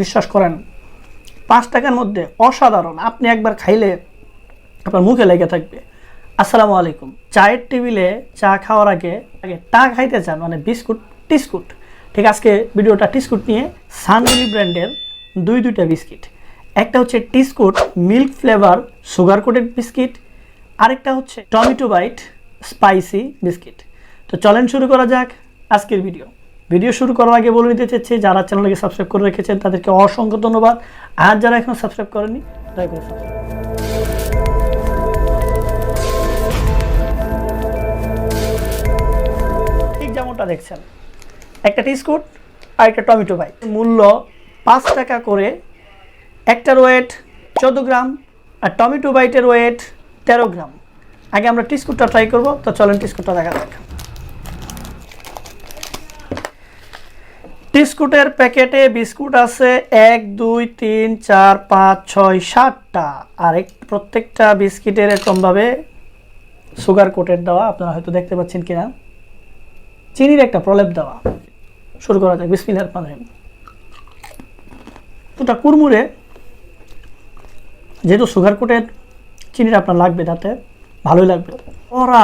বিশ্বাস করেন, পাঁচ টাকার মধ্যে অসাধারণ। আপনি একবার খাইলে আপনার মুখে লেগে থাকবে। আসসালামু আলাইকুম। চায়ের টেবিলে চা খাওয়ার আগে আগে টা খাইতে চান মানে বিস্কুট, টিস্কুট। ঠিক আজকে ভিডিওটা টিস্কুট নিয়ে সানবিলি ব্র্যান্ডের দুই, দুইটা বিস্কিট। একটা হচ্ছে টিস্কুট milk flavour sugar coated biscuit, আরেকটা হচ্ছে টমেটো বাইট স্পাইসি বিস্কিট। তো চলেন শুরু করা যাক আজকের ভিডিও। ভিডিও শুরু করার আগে বলে নিতে চাচ্ছি যারা চ্যানেলকে সাবস্ক্রাইব করে রেখেছেন, তাদেরকে অসংখ্য ধন্যবাদ। আর যারা এখন সাবস্ক্রাইব করেনি দয়া করে সাবস্ক্রাইব ঠিক যেমনটা দেখছেন? একটা টিস্কুট আর একটা টমেটো বাইট। মূল্য পাঁচ টাকা করে। একটার ওয়েট চোদ্দ গ্রাম আর টমেটো বাইটের ওয়েট তেরো গ্রাম। আগে আমরা টিস্কুটটা ট্রাই করব, তো চলেন টিস্কুটটা দেখা যাক। টিস্কুটের প্যাকেটে বিস্কুট আছে এক, দুই, তিন, চার, পাঁচ, ছয়, সাতটা। আর এক প্রত্যেকটা বিস্কিটের এরকমভাবে সুগার কোটের দেওয়া, আপনারা হয়তো দেখতে পাচ্ছেন কিনা। চিনির একটা প্রলেপ দেওয়া। শুরু করা যাক, বিসমিল্লাহির রহমানির রহিম। ওটা কুরমুরে যেহেতু সুগার কোটেড চিনিটা আপনার লাগবে তাতে, ভালোই লাগবে। ওরা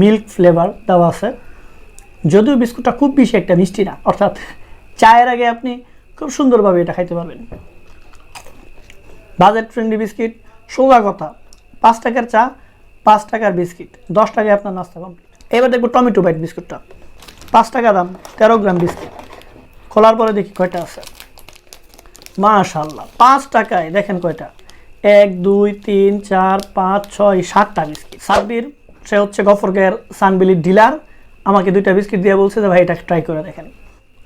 মিল্ক ফ্লেভার দেওয়া আছে। যদিও বিস্কুটটা খুব বেশি একটা মিষ্টি না, অর্থাৎ চায়ের আগে আপনি খুব সুন্দরভাবে এটা খাইতে পারবেন। বাজেট ফ্রেন্ডলি বিস্কিট সোজা কথা, পাঁচ টাকার চা, পাঁচ টাকার বিস্কিট, দশ টাকায় আপনার নাস্তা কমপ্লিট এবার দেখব টমেটো বাইট বিস্কুটটা। পাঁচ টাকা দাম, তেরো গ্রাম বিস্কিট। খোলার পরে দেখি কয়টা আছে। মাশাল্লাহ পাঁচ টাকায়, দেখেন কয়টা। এক, দুই, তিন, চার, পাঁচ, ছয়, সাতটা বিস্কিট। সাব্বির, সে হচ্ছে গফরগের সানবিলির ডিলার। আমাকে দুইটা বিস্কিট দিয়ে বলছে যে, ভাই, এটা ট্রাই করে দেখেন।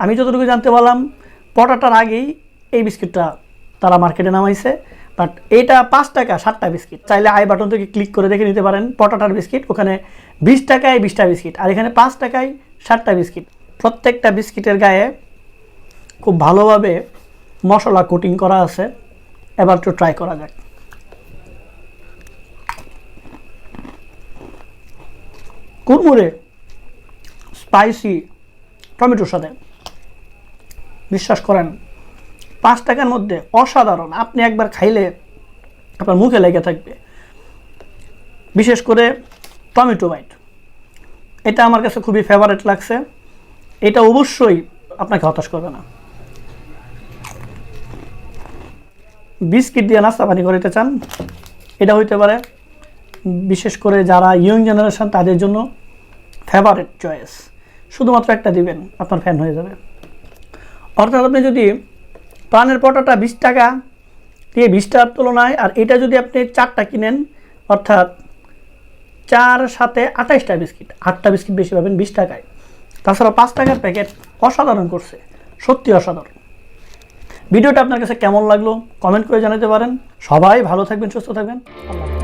আমি যতটুকু জানতে পারলাম, পটাটার আগেই এই বিস্কিটটা তারা মার্কেটে নামাইছে। বাট এটা পাঁচ টাকা সাতটা বিস্কিট। চাইলে আই বাটন থেকে ক্লিক করে দেখে নিতে পারেন, পটাটার বিস্কিট। ওখানে বিশ টাকায় বিশটা বিস্কিট, আর এখানে পাঁচ টাকায় ষাটটা বিস্কিট। প্রত্যেকটা বিস্কিটের গায়ে খুব ভালোভাবে মশলা কোটিং করা আছে। এবার একটু ট্রাই করা যাক। কুরমুরে স্পাইসি টমেটোর সাথে। বিশ্বাস করেন, পাঁচ টাকার মধ্যে অসাধারণ। আপনি একবার খাইলে আপনার মুখে লেগে থাকবে। বিশেষ করে টমেটো বাইট। এটা আমার কাছে খুবই ফেভারেট লাগছে। এটা অবশ্যই আপনাকে হতাশ করবে না। বিস্কিট দিয়ে নাস্তা পানি করতে চান, এটা হইতে পারে। বিশেষ করে যারা ইয়ং জেনারেশন তাদের জন্য ফেভারেট চয়েস শুধুমাত্র একটা দিবেন, আপনার ফ্যান হয়ে যাবে। অর্থাৎ আপনি যদি প্রাণের পটাটা বিশ টাকা দিয়ে বিশ টাকার তুলনায়, আর এটা যদি আপনি চারটা কিনেন, অর্থাৎ চার সাথে আঠাইশটা বিস্কিট, আটটা বিস্কিট বেশি পাবেন বিশ টাকায়। তাছাড়া পাঁচ টাকার প্যাকেট অসাধারণ করছে সত্যি অসাধারণ। ভিডিওটা আপনার কাছে কেমন লাগল কমেন্ট করে জানাতে পারেন। সবাই ভালো থাকবেন, সুস্থ থাকবেন। আল্লাহ।